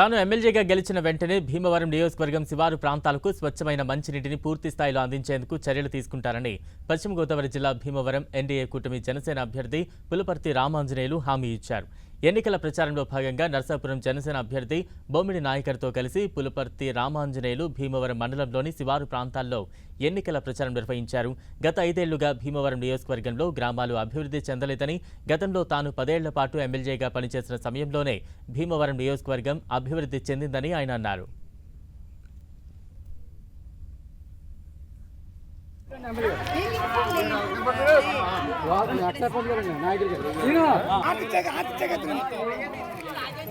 తాను ఎమ్మెల్యేగా గెలిచిన వెంటనే భీమవరం నియోజకవర్గం శివారు ప్రాంతాలకు స్వచ్ఛమైన మంచినీటిని పూర్తి స్థాయిలో అందించేందుకు చర్యలు తీసుకుంటారని పశ్చిమ గోదావరి జిల్లా భీమవరం ఎన్డీఏ కూటమి జనసేన అభ్యర్థి పులపర్తి రామాంజనేయులు హామీ ఇచ్చారు. ఎన్నికల ప్రచారంలో భాగంగా నర్సాపురం జనసేన అభ్యర్థి బొమ్మిడి నాయకర్తో కలిసి పులపర్తి రామాంజనేయులు భీమవరం మండలంలోని శివారు ప్రాంతాల్లో ఎన్నికల ప్రచారం నిర్వహించారు. గత ఐదేళ్ళుగా భీమవరం నియోజకవర్గంలో గ్రామాలు అభివృద్ధి చెందలేదని గతంలో తాను పదేళ్ళ పాటు ఎమ్మెల్యేగా పనిచేసిన సమయంలోనే భీమవరం నియోజకవర్గం అభివృద్ధి చెందిందని ఆయన అన్నారు.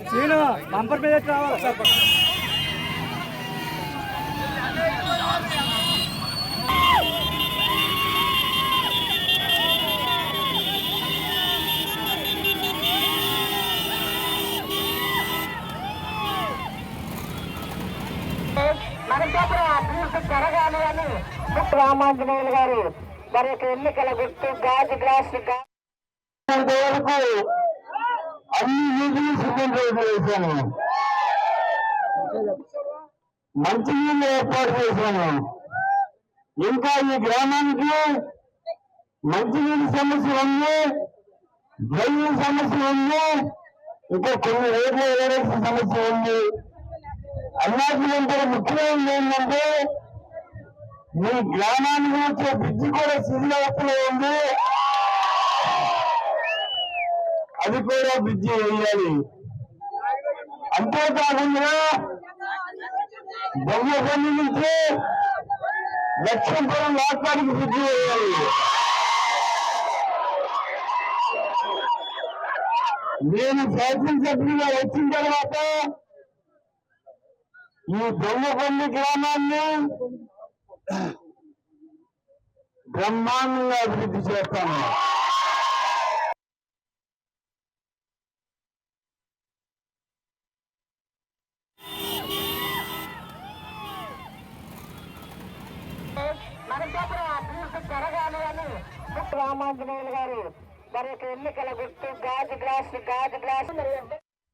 సీను బంపర్ మీద రావాలి సార్ మనకప్పుడు అభివృద్ధి జరగాలి అని రామాంజనేయులు గారు మరి యొక్క ఎన్నికల గుర్తు గాజు గ్లాస్ వరకు అన్ని నీళ్ళు సిమెంట్ రోడ్లు మంచి నీళ్ళు ఏర్పాటు చేశాను. ఇంకా ఈ గ్రామానికి మంచినీళ్ళ సమస్య ఉంది డ్రైనేజ్ సమస్య ఉంది ఇంకా కొన్ని రోడ్లు వేయాల్సిన సమస్య ఉంది. అన్నిటికంటే ముఖ్యమైనది ఏంటంటే మీ గ్రామానికి వచ్చే బ్రిడ్జి కూడా శిథిలావస్థలో ఉంది. అది కూడా బ్రిడ్జి వేయాలి. అంతేకాకుండా బొమ్మపల్లి నుంచి లక్ష్మీపురం లాక్పాడికి బ్రిడ్జి వేయాలి. నేను శాసనసభ్యులుగా వచ్చిన తర్వాత ఈ బొమ్మపల్లి గ్రామాన్ని బ్రహ్మాండంగా అభివృద్ధి చేస్తాను మనకప్పుడు అభివృద్ధి జరగాలి అని రామాంజనేయులు గారు మరి యొక్క ఎన్నికల గుర్తు గాజు గ్లాస్ గాజు గ్లాస్ మరి